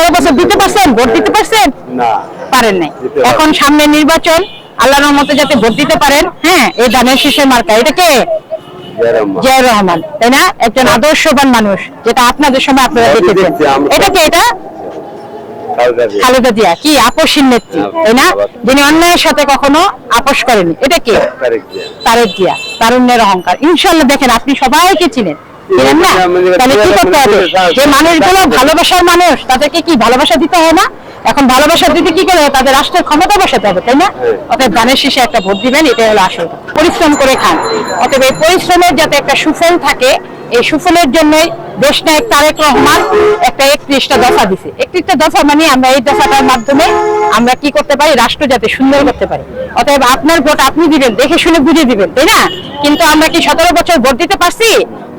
সতেরো বছর দিতে পারছেন? ভোট দিতে পারছেন? না। পারেন নাই। এখন সামনে নির্বাচন আল্লাহর মতো যাতে ভোট দিতে পারেন হ্যাঁ এই শীষের মার্কা। এটা কে? রহমান তাই না? একজন আদর্শবান মানুষ যেটা আপনাদের সময় আপনারা হ্যাঁ, দেখেছেন। এটা কে এটা? খালেদা জিয়া। কি নেত্রী হ্যাঁ, তাই না? যিনি অন্যায়ের সাথে কখনো আপোষ করেনি এটা কে। তারেক জিয়া। তারুণ্যের অহংকার। ইনশাল্লাহ দেখেন আপনি সবাইকে চিনেন। চিনেন না? তাহলে কি করতে হবে? যে মানুষগুলো ভালোবাসার মানুষ তাদেরকে কি ভালোবাসা দিতে হয় না? এখন ভালোবাসা দিতে কি করে? তাদের রাষ্ট্রের ক্ষমতা বসাতে হবে তাই না? হ্যাঁ। অতএব ধানের শীষে একটা ভোট দিবেন এটাই হলো আসল। পরিশ্রম করে খান। অতএব এই পরিশ্রমের যাতে একটা সুফল থাকে এই সুফলের জন্যই দেশ নায়ক তারেক রহমান একটা একত্রিশটা দফা দিছে। একত্রিশটা দফা মানে আমরা এই দফাটার মাধ্যমে আমরা কি করতে পারি? রাষ্ট্র যাতে সুন্দর করতে পারি। অতএব আপনার ভোট আপনি দিবেন দেখে শুনে বুঝে দিবেন তাই না? কিন্তু আমরা কি সতেরো বছর ভোট দিতে পারছি?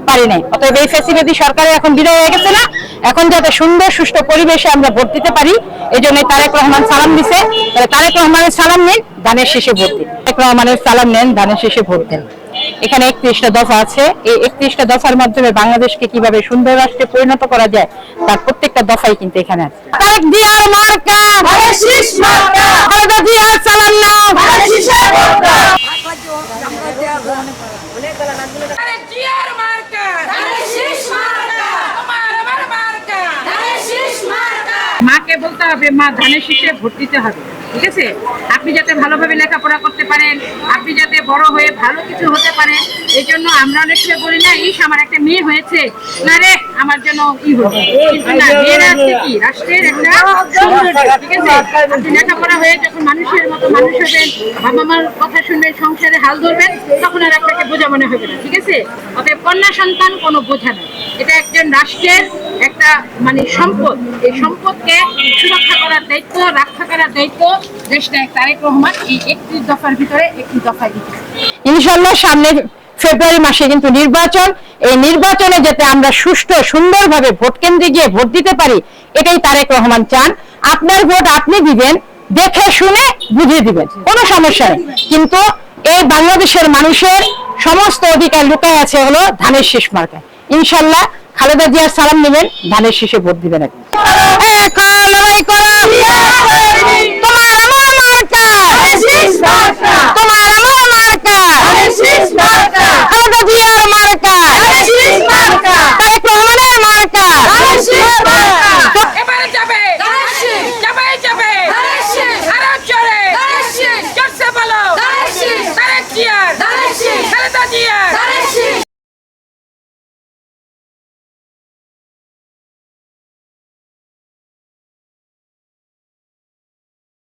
পারি নাই। অতএব এই ফেসিলিটি সরকারের এখন বিদায় হয়ে গেছে না। এখন যাতে সুন্দর সুষ্ঠু পরিবেশে আমরা ভোট দিতে পারি এই জন্য তারেক রহমান সালাম দিছে। তাহলে তারেক রহমানের সালাম নেন ধানের শেষে ভোট দিন। তারেক রহমানের সালাম নেন ধানের শেষে ভোট দেন। এখানে একত্রিশটা দফা আছে। এই একত্রিশটা দফার মাধ্যমে বাংলাদেশকে কীভাবে সুন্দর রাষ্ট্রে পরিণত করা যায় তার প্রত্যেকটা দফাই কিন্তু এখানে আছে। তারেক মার্কা সালাম আরে জিয়ার মার্কা ধানের শীষ মার্কা আমার আমার মার্কা ধানের শীষ মার্কা মাকে বলতে হবে মা ধানের শীষে ভোট দিতে হবে। ঠিক আছে? আপনি যাতে ভালোভাবে লেখাপড়া করতে পারেন, আপনি যাতে বড় হয়ে ভালো কিছু হতে পারেন, এই জন্য আমরা অনেক সময় বলি, না ইস আমার একটা মেয়ে হয়েছে। না রে, আমার জন্য ই হলো। না, মেয়েরা আছে কি? রাষ্ট্রের একটা ঠিক আছে? আপনি লেখাপড়া হয়ে যখন মানুষের মতো মানুষ হবেন বাবা মার কথা শুনবেন, সংসারে হাল ধরবেন, তখন আর আপনাকে বোঝা মনে হবে না, ঠিক আছে? অতএব কন্যা সন্তান কোনো বোঝা না এটা একজন রাষ্ট্রের একটা মানে সম্পদ। এই সম্পদকে সুরক্ষা করার দায়িত্ব, রক্ষা করার দায়িত্ব তারেক রহমান এই একত্রিশ দফার ভিতরে দফায় ইনশাল্লাহ সামনে ফেব্রুয়ারি মাসে কিন্তু নির্বাচন। এই নির্বাচনে যাতে আমরা সুষ্ঠু, সুন্দরভাবে ভোট কেন্দ্রে গিয়ে ভোট দিতে পারি, এটাই তারেক রহমান চান। আপনার ভোট আপনি দিবেন, দেখে শুনে বুঝিয়ে দিবেন, কোনো সমস্যা নেই। কিন্তু এই বাংলাদেশের মানুষের সমস্ত অধিকার লুকায় আছে হলো ধানের শীষ মার্কায়। ইনশাল্লাহ খালেদা জিয়ার সালাম নেবেন, ধানের শীষে ভোট দিবেন এখন লড়াই করো তোমার আমার মার্কা তোমার আমার মার্কা খালেদা জিয়ার মার্কা তারেক রহমানের মার্কা এবারে যাবে ধানের শীষ যাবে যাবে ধানের শীষ আরও জোরে ধানের শীষ জোরসে বলো ধানের